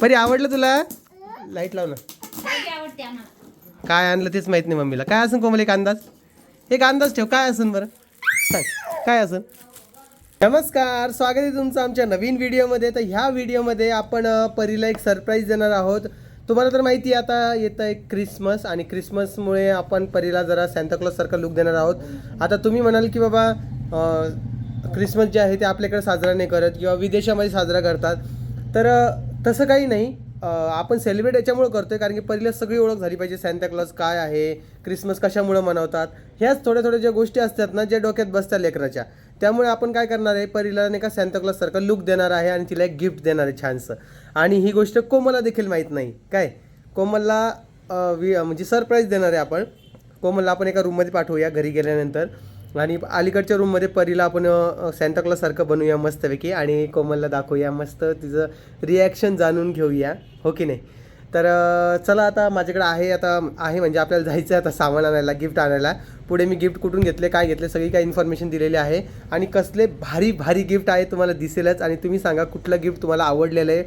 परी आवडलं तुला? लाइट लाव ना काय आणलं तेच माहीत नाही मम्मीला. काय असेल कोमल एक अंदाज? एक अंदाज ठेव काय असेल बरं? सांग काय असेल नमस्कार स्वागत आहे तुमचं आमच्या नवीन व्हिडिओमध्ये. तर ह्या व्हिडिओमध्ये आपण परीला एक सरप्राईज देणार आहोत. तुम्हाला तर माहिती आहे आता येतं आहे क्रिसमस आणि क्रिसमसमुळे आपण परीला जरा सॅन्ताक्लॉज सारखा लुक देणार आहोत. आता तुम्ही म्हणाल की बाबा क्रिसमस जे आहे ते आपल्याकडे साजरा नाही करत किंवा विदेशामध्ये साजरा करतात. तर तसं काही नाही. आपण सेलिब्रेट याच्यामुळे करतोय कारण की पहिल्या सगळी ओळख झाली पाहिजे. सॅन्ताक्लॉज काय आहे? क्रिसमस कशामुळं मनवतात? ह्याच थोड्या थोड्या ज्या गोष्टी असतात ना ज्या डोक्यात बसतात लेकराच्या. त्यामुळे आपण काय करणार आहे? परीला नाही का सॅन्ताक्लॉज सारखं लुक देणार आहे आणि तिला एक गिफ्ट देणार आहे छानसं. आणि ही गोष्ट कोमलला देखील माहीत नाही. काय? कोमलला वि म्हणजे सरप्राईज देणार आहे आपण. कोमलला आपण एका रूममध्ये पाठवूया घरी गेल्यानंतर. आणि अलीकडच्या रूममध्ये परीला आपण सारखं बनवूया मस्तपैकी आणि कोमलला दाखवूया मस्त तिचं रिॲक्शन जाणून घेऊया हो की नाही? तर चला आता माझ्याकडे आहे आता आहे म्हणजे आपल्याला जायचं आहे आता सामान आणायला गिफ्ट आणायला. पुढे मी गिफ्ट कुठून घेतले काय घेतले सगळी काय इन्फॉर्मेशन दिलेली आहे. आणि कसले भारी भारी गिफ्ट आहे तुम्हाला दिसेलच आणि तुम्ही सांगा कुठलं गिफ्ट तुम्हाला आवडलेलं आहे.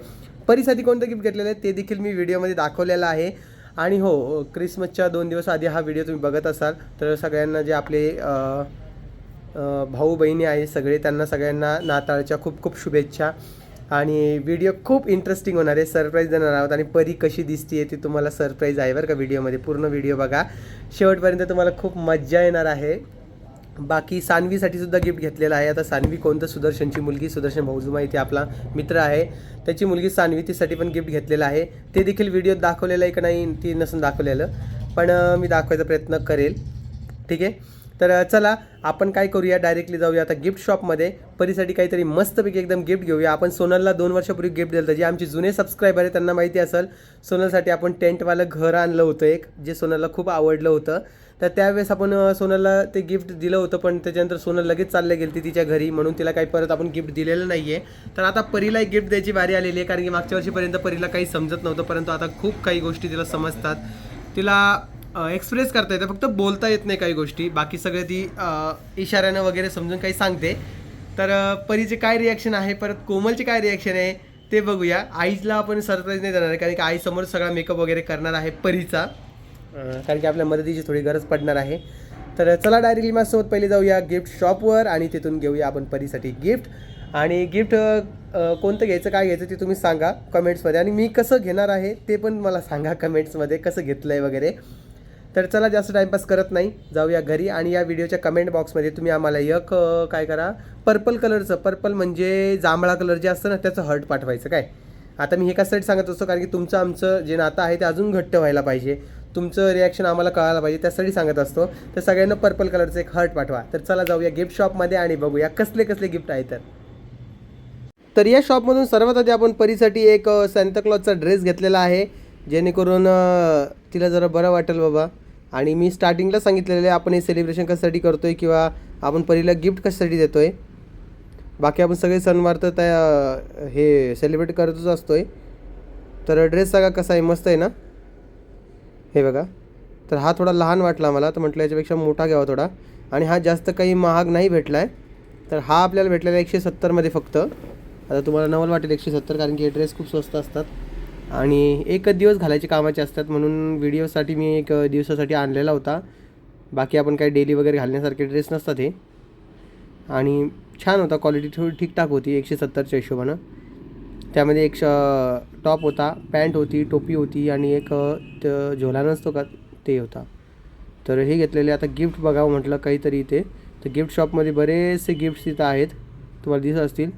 परीसाठी कोणतं गिफ्ट घेतलेलं आहे ते देखील मी व्हिडिओमध्ये दाखवलेलं आहे. आणि हो क्रिसमसच्या दोन दिवस आधी हा व्हिडिओ तुम्ही बघत असाल तर सगळ्यांना जे आपले भाऊ बहिणी आहे सगळे त्यांना सगळ्यांना नाताळच्या खूप खूप शुभेच्छा. आणि व्हिडिओ खूप इंटरेस्टिंग होणार आहे सरप्राईज देणार आहोत. आणि परी कशी दिसते ती तुम्हाला सरप्राईज आहे बरं का व्हिडिओमध्ये. पूर्ण व्हिडिओ बघा. शेवटपर्यंत तुम्हाला खूप मज्जा येणार आहे. बाकी सानवीसाठी सुद्धा गिफ्ट घेतलेलं आहे. आता सानवी कोणतं? सुदर्शनची मुलगी. सुदर्शन भाऊजुमा इथे आपला मित्र आहे. त्याची मुलगी सानवी तिसाठी पण गिफ्ट घेतलेलं आहे. ते देखील व्हिडिओत दाखवलेलं आहे का नाही ती नसून दाखवलेलं. पण मी दाखवायचा प्रयत्न करेल. ठीक आहे? तर चला आपण काय करूया? डायरेक्टली जाऊया आता गिफ्ट शॉपमध्ये. परीसाठी काहीतरी मस्तपैकी एकदम गिफ्ट घेऊया. आपण सोनलला दोन वर्षापूर्वी गिफ्ट दिलं होतं. जे आमचे जुने सबस्क्रायबर आहे त्यांना माहिती असेल सोनलसाठी आपण टेंटवालं घर आणलं होतं एक जे सोनलला खूप आवडलं होतं. तर त्यावेळेस आपण सोनलला ते गिफ्ट दिलं होतं पण त्याच्यानंतर सोनल लगेच चालले गेली तिच्या घरी म्हणून तिला काही परत आपण गिफ्ट दिलेलं नाही आहे तर आता परीला एक गिफ्ट द्यायची बारी आलेली आहे कारण की मागच्या वर्षीपर्यंत परीला काही समजत नव्हतं परंतु आता खूप काही गोष्टी तिला समजतात. तिला एक्सप्रेस करता येतं फक्त बोलता येत नाही काही गोष्टी. बाकी सगळे ती इशाऱ्यानं वगैरे समजून काही सांगते. तर परीचे काय रिॲक्शन आहे परत कोमलचे काय रिॲक्शन आहे ते बघूया. आईला आपण सरप्राईज नाही देणार आहे कारण की आईसमोर सगळा मेकअप वगैरे करणार आहे परीचा. कारण की आपल्या मदतीची थोडी गरज पडणार आहे. तर चला डायरेक्टली माझ्यासोबत पहिले जाऊया गिफ्ट शॉपवर आणि तिथून घेऊया आपण परीसाठी गिफ्ट आणि गिफ्ट कोणतं घ्यायचं काय घ्यायचं ते तुम्ही सांगा कमेंट्समध्ये आणि मी कसं घेणार आहे ते पण मला सांगा कमेंट्समध्ये कसं घेतलं आहे वगैरे. तर चला जास्त टाईमपास करत नाही. जाऊया घरी आणि या व्हिडिओच्या कमेंट बॉक्समध्ये तुम्ही आम्हाला एक काय करा पर्पल कलरचं पर्पल म्हणजे जांभळा कलर जे असतं ना त्याचं हर्ट पाठवायचं काय? आता मी हे कशासाठी सांगत असतो? कारण की तुमचं आमचं जे नातं आहे ते अजून घट्ट व्हायला पाहिजे. तुमचं रिॲक्शन आम्हाला कळायला पाहिजे त्यासाठी सांगत असतो. तर सगळ्यांना पर्पल कलरचं एक हर्ट पाठवा. तर चला जाऊया गिफ्ट शॉपमध्ये आणि बघूया कसले कसले गिफ्ट आहे तर. तर या शॉपमधून सर्वात आधी आपण परीसाठी एक सॅन्ताक्लॉजचा ड्रेस घेतलेला आहे. जेणेकरून तिला जरा बरं वाटेल बाबा. आणि मी स्टार्टिंगला सांगितलेलं आहे आपण हे सेलिब्रेशन कशासाठी करतो आहे किंवा आपण परीला गिफ्ट कशासाठी देतो आहे बाकी आपण सगळे सणवार तर त्या हे सेलिब्रेट करतच असतो आहे तर ड्रेस सगळा कसा आहे? मस्त आहे ना? हे बघा. तर हा थोडा लहान वाटला मला तर म्हटलं याच्यापेक्षा मोठा घ्यावा थोडा. आणि हा जास्त काही महाग नाही भेटला आहे तर हा आपल्याला भेटलेला एकशे सत्तरमध्ये फक्त. आता तुम्हाला नवल वाटेल एकशे सत्तर कारण की हे ड्रेस खूप स्वस्त असतात. आणि एकच दिवस घालायचे कामाचे असतात म्हणून व्हिडिओसाठी मी एक दिवसासाठी आणलेला होता. बाकी आपण काही डेली वगैरे घालण्यासारखे ड्रेस नसतात हे. आणि छान होता क्वालिटी थोडी ठीकठाक होती एकशे सत्तरच्या हिशोबानं. त्यामध्ये एक श टॉप होता पॅन्ट होती टोपी होती आणि एक अ, त- झोला नसतो का ते होता. तर हे घेतलेले आता गिफ्ट बघावं म्हटलं काहीतरी इथे. तर गिफ्ट शॉपमध्ये बरेचसे गिफ्ट्स इथं आहेत. तुम्हाला दिसत असतील.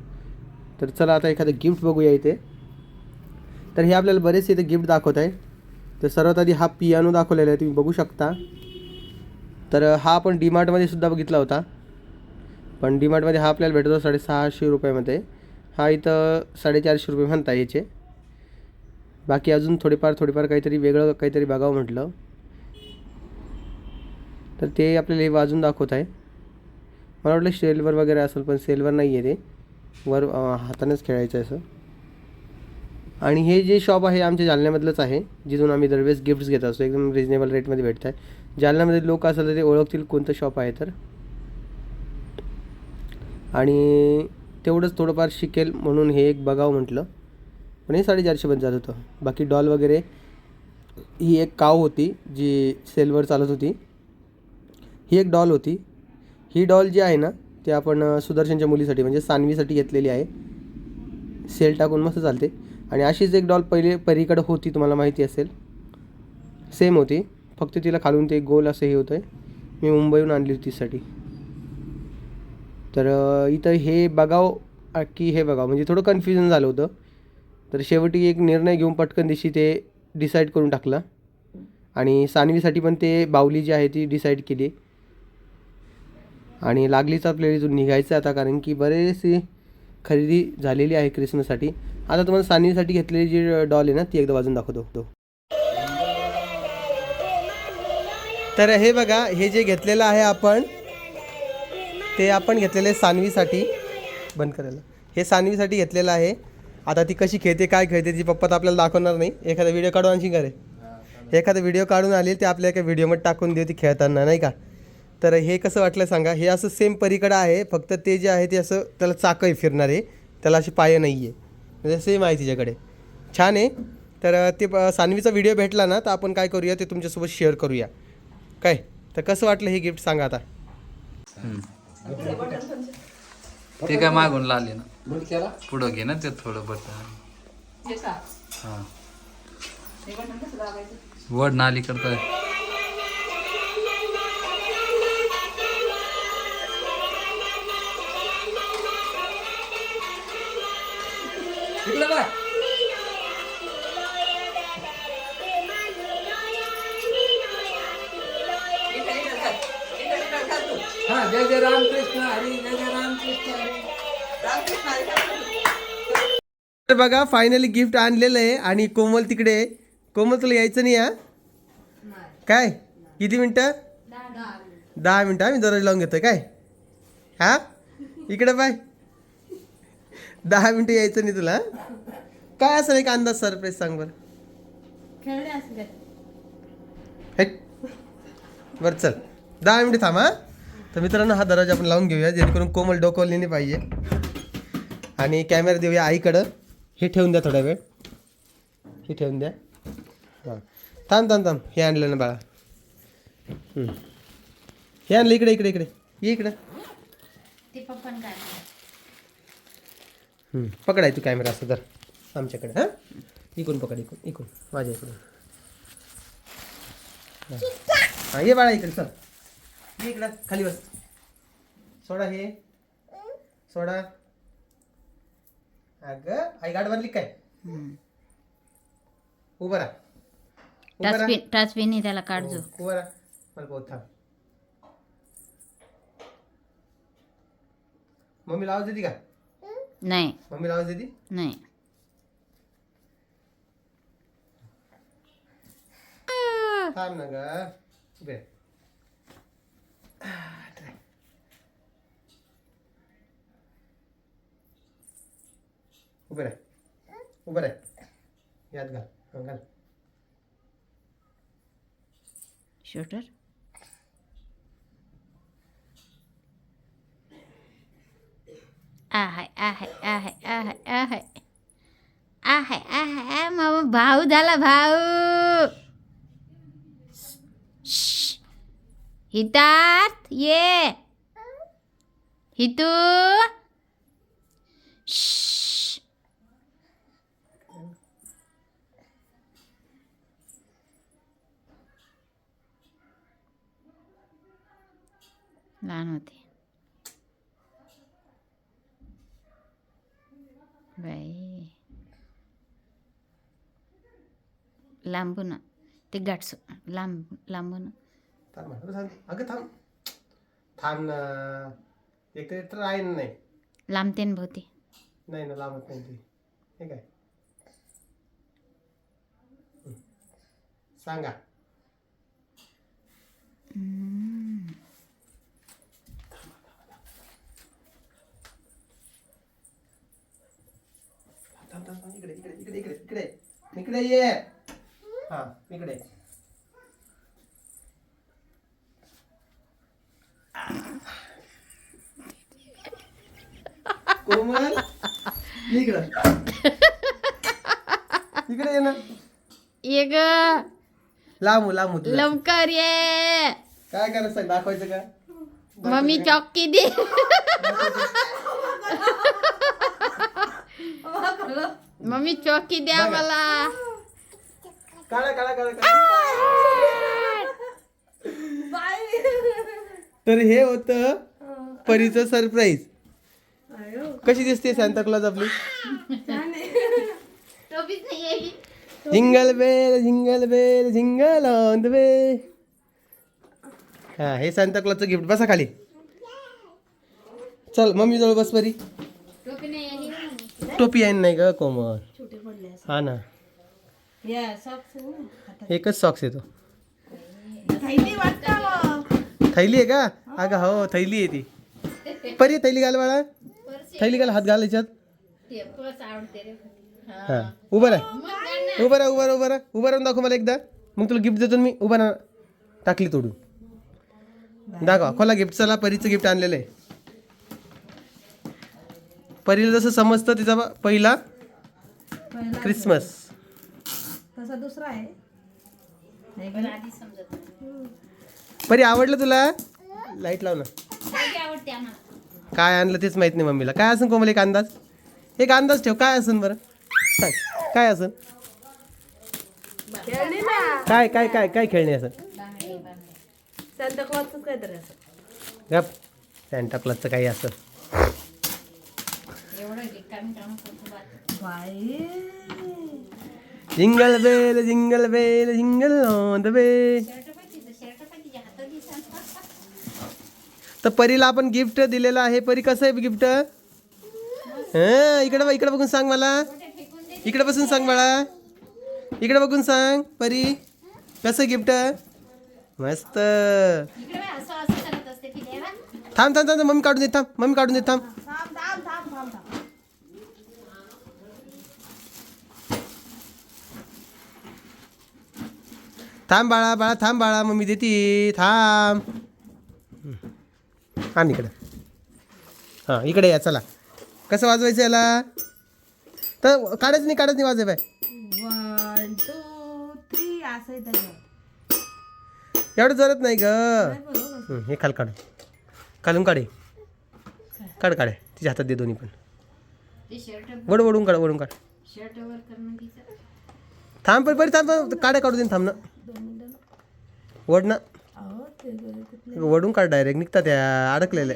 तर चला आता एखादं गिफ्ट बघूया इथे. तर हे आपल्याला बरेचसे इथे गिफ्ट दाखवत आहे. तर सर्वात आधी हा पियानो दाखवलेला आहे तुम्ही बघू शकता. तर हा आपण डीमार्टमध्ये सुद्धा बघितला होता. पण डीमार्टमध्ये हा आपल्याला भेटतो साडेसहाशे रुपयामध्ये. हा इथं साडेचारशे रुपये म्हणता याचे. बाकी अजून थोडेफार थोडेफार काहीतरी वेगळं काहीतरी बघावं म्हटलं. तर ते आपल्याला वाजून दाखवत आहे. मला वाटलं सेलवर वगैरे असेल पण सेलवर नाही आहे ते. वर हातानेच खेळायचं आहे असं. आणि हे जे शॉप आहे आमच्या जालन्यामधलंच आहे जिथून आम्ही दरवेळेस गिफ्ट्स घेत असतो. एकदम रिजनेबल रेटमध्ये भेटत आहे. जालन्यामध्ये लोक असेल तर ते ओळखतील कोणतं शॉप आहे तर. आणि तेवढंच थोडंफार शिकेल म्हणून हे एक बघावं म्हटलं. पण हे साडेचारशेपर्यंत जात होतं. बाकी डॉल वगैरे ही एक काव होती जी सेलवर चालत होती. ही एक डॉल होती. ही डॉल जी आहे ना ती आपण सुदर्शनच्या मुलीसाठी म्हणजे सानवीसाठी घेतलेली आहे. सेल टाकून मस्त चालते. आणि अशीच एक डॉल पहिले परीकडं होती तुम्हाला माहिती असेल. सेम होती. फक्त तिला खालून ते गोल असं हे होतं आहे मी मुंबईहून आणली होती तीसाठी. तर इथं हे बघाव की हे बघाव. म्हणजे थोडं कन्फ्युजन झालं होतं. तर शेवटी एक निर्णय घेऊन पटकन दिवशी ते डिसाईड करून टाकला. आणि सानवीसाठी पण ते बावली जी आहे ती डिसाईड केली. आणि लागलीच आपल्याला इथून निघायचं आता कारण की बरेचशी खरेदी झालेली आहे क्रिसमससाठी. आता तुम्हाला सानवीसाठी घेतलेली जी डॉल आहे ना ती एकदा वाजून दाखवतो. तर हे बघा हे जे घेतलेलं आहे आपण ते आपण घेतलेलं आहे सानवीसाठी बंद करायला. हे सानवीसाठी घेतलेलं आहे. आता ती कशी खेळते काय खेळते ती पप्पा तर आपल्याला दाखवणार नाही. एखादा व्हिडिओ काढून आणखी करे. एखादा व्हिडिओ काढून आले ते आपल्या एका व्हिडिओमध्ये टाकून देऊ ती खेळताना नाही का? तर हे कसं वाटलं सांगा? हे असं सेम परीकडं आहे फक्त ते जे आहे ते असं त्याला चाकं आहे फिरणार आहे. त्याला अशी पाय नाही आहे म्हणजे सेम आहे तिच्याकडे. छान आहे. तर ते प- सानवीचा व्हिडिओ भेटला ना तर आपण काय करूया ते तुमच्यासोबत शेअर करूया. काय? तर कसं वाटलं हे गिफ्ट सांगा आता? ते काय मागून लावले ना. पुढं घे ना ते थोडं बटन. हा वड नाली करताय हा जय जय रामकृष्ण हरी जय जय रामकृष्ण हरी. तर बघा फायनली गिफ्ट आणलेलं आहे. आणि कोमल तिकडे आहे. कोमल तुला यायचं नाही हा? काय? किती मिनटं? दहा मिनटं. आम्ही दररोज लावून घेतो काय? हा? इकडे पाय. दहा मिनटं यायचं नाही तुला काय असेल एक अंदाज सरप्राईज सांग बरं. बरं चल. दहा मिनिटे थांबा तर मित्रांनो हा दरवाजा आपण लावून घेऊया जेणेकरून कोमल डोकवली नाही पाहिजे. आणि कॅमेरा देऊया आईकडं. हे ठेवून द्या थोडा वेळ. हे ठेवून द्या. हां. थांब थांब थांब. हे आणलं ना बाळा. हे आणलं इकडे इकडे इकडे. ये इकडं. पकडाय तू कॅमेरा असं तर आमच्याकडे हां? इकडून पकड इकडून इकडून. माझ्या इकडून. हां. हां ये बाळा इकडे चल. इकडं खाली बस। सोडा हे। सोडा। अगं आई गाठ बांधली काय उभं राहा. उभं राहा. टचपिन टचपिन त्याला काढजो हो, उभं राहा. मला बहुत थांब. मम्मी आवाज़ देते का? नाही. मम्मीला आवाज़ देते? नाही. थांब ना ग. उभे उभं राह. उभं राह. यात घाल. हा घाल. शोटर? आहे आहे आहे आहे आहे. आहे आहे मामा. भाऊ झाला भाऊ. हितार्थ ये. हितू. लहान होते. बाई. लांबून ते गाठस लांब लांबून. थांब अगं थांब. अगं थांब. थांब ना. एक तर तर आहे ना नाही लांबते न भोवती. नाही ना लांबत नाही ती. हे काय? हं. सांगा. थांब, थांब, थांब, इकडे इकडे इकडे इकडे इकडे इकडे ये. हा इकडे. कोमल ये इकडं. इकडे ये ना. ये ग. लांबू लांबू तुला. लवकर ये. काय करायचं सांग दाखवायचं का? मम्मी चॉकी दे. मम्मी चॉकी द्या मला. काढा काढा काढा काढा. तर हे होत परीचं सरप्राईज. कशी दिसते सांता क्लॉज आपली? Jingle bell jingle bell jingle on the way. हा हे सांता क्लॉजचं गिफ्ट बसा खाली. चल मम्मी जवळ बस परी. टोपी आहे नाही ग कोमल? हा ना. एकच सॉक्स येतो थैली आहे का? अगं हो थैली आहे ती. परी थैली घाल बाळा. थैली घाल हात घाल याच्यात. हा. उभं राह. उभं राहा उभं राहा उभं राहा. उभं राहून दाखव मला एकदा. मग तुला गिफ्ट देतो मी उभं राहा. टाकली तोडून. दाखवा खोला गिफ्ट चला परीचं गिफ्ट आणलेलं आहे. परीला जसं समजतं तिचा पहिला क्रिसमस तसा दुसरा आहे. पण आधी समजत नाही. परी आवडलं तुला? लाइट लाव ना. काय आवडते आम्हाला. काय आणलं तेच माहीत नाही मम्मीला. काय असेल कोमल एक अंदाज? एक अंदाज ठेव काय असेल बरं? सांग काय असेल खेळणी ना. काय काय काय काय खेळणे असेल सांता क्लॉजच काहीतरी असं गप. सॅन्टा क्लॉजचं काही असं एवढं रिकामी कामं करतो बात बाई jingle bell jingle bell jingle on the way तर परीला आपण गिफ्ट दिलेलं आहे. परी कसं आहे गिफ्ट हा इकडे इकडे बघून सांग मला. इकडे बसून सांग मला. इकडे बघून सांग परी. कसं गिफ्ट मस्त. थांब थांब थांब मम्मी काढून देत थांब मम्मी काढून देत थांब थांब थांब थांब थांब बाळा बाळा थांब बाळा मम्मी देती. थांब. आण इकडं. हां इकडे या चला. कसं वाजवायचं याला? तर काढायचं नाही काढायचं नाही वाजव बाय. वन टू थ्री असं आहे. त्याच्यावर एवढं जरत नाही ग. बरोबर. हं, हे खाल काढ. खालून काढे काढ काढ. तिच्या हातात दे दोन्ही पण. शर्ट वड वडून काढ वडून काढ. शर्ट वर करणं तिचं थांब परी परी थांब थांब. काढ्या काढू दे थांब ना. वड ना. वडून काढ डायरेक्ट निघतात त्या अडकलेल्या.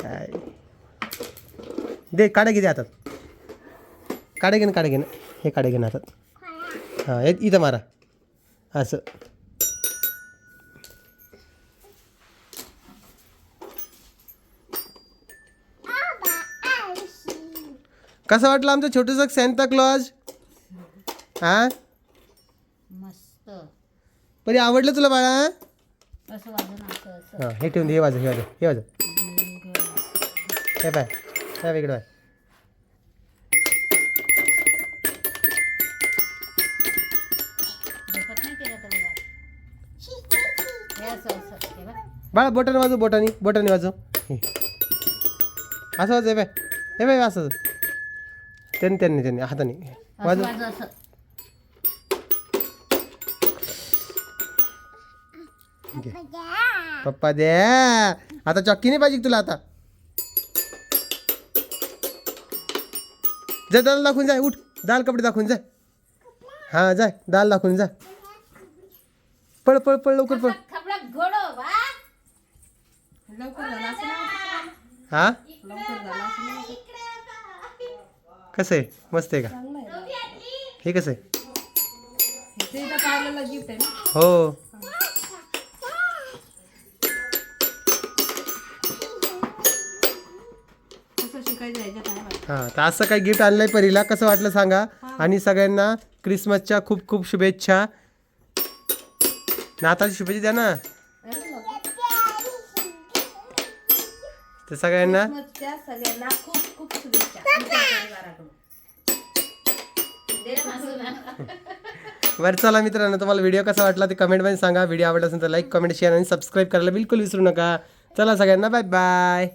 काय? दे काढे घे हातात. काढे घे ना काढे घे ना. हे काढे घे ना हातात. हां इथं मारा. असं. कसं वाटलं आमचं छोटंसं सॅन्टा क्लॉज हां? मस्त. परी आवडलं तुला बाळा असं वाजून असं असं? हां हे ठेवून दे हे वाजव हे वाजव हे वाजव. हे पाय हे इकडे पाय. झोपत नाही केलं तर बघा. हे असं असं हे बघ. बाळा बोटाने वाजव बोटाने बोटाने वाजव. हे. असं वाजव हे बाय हे बाय असं त्यांनी त्यांनी त्यांनी हाताने. असं घे. पप्पा द्या आता चक्की नाही पाहिजे तुला आता? जा दाल दाखवून जाय उठ. दाल कपडे दाखवून जाय हा जाय दाल दाखवून जा. पळ पळ पळ लवकर पळ. खबडा घोडो बा. लवकर झाला असं नाही हा? लवकर झाला कसं आहे? मस्त आहे का? हे कसं आहे? गिफ्ट ना? हो. कसं शिकायचं माहिती. हां तर असं काही गिफ्ट आणलंय परीला. कसं वाटलं सांगा? आणि सगळ्यांना क्रिसमसच्या खूप खूप शुभेच्छा. नाताळची शुभेच्छा द्या ना. तर सगळ्यांना? क्रिसमसच्या सगळ्यांना खूप खूप शुभेच्छा. आमच्या परिवाराकडून. दे रे मासूला. बरं चला मित्रांनो तुम्हाला व्हिडिओ कसा वाटला ते कमेंटमध्ये सांगा. व्हिडिओ आवडला असेल तर लाईक कमेंट शेअर आणि सबस्क्राईब करायला बिलकुल विसरू नका. चला सगळ्यांना बाय बाय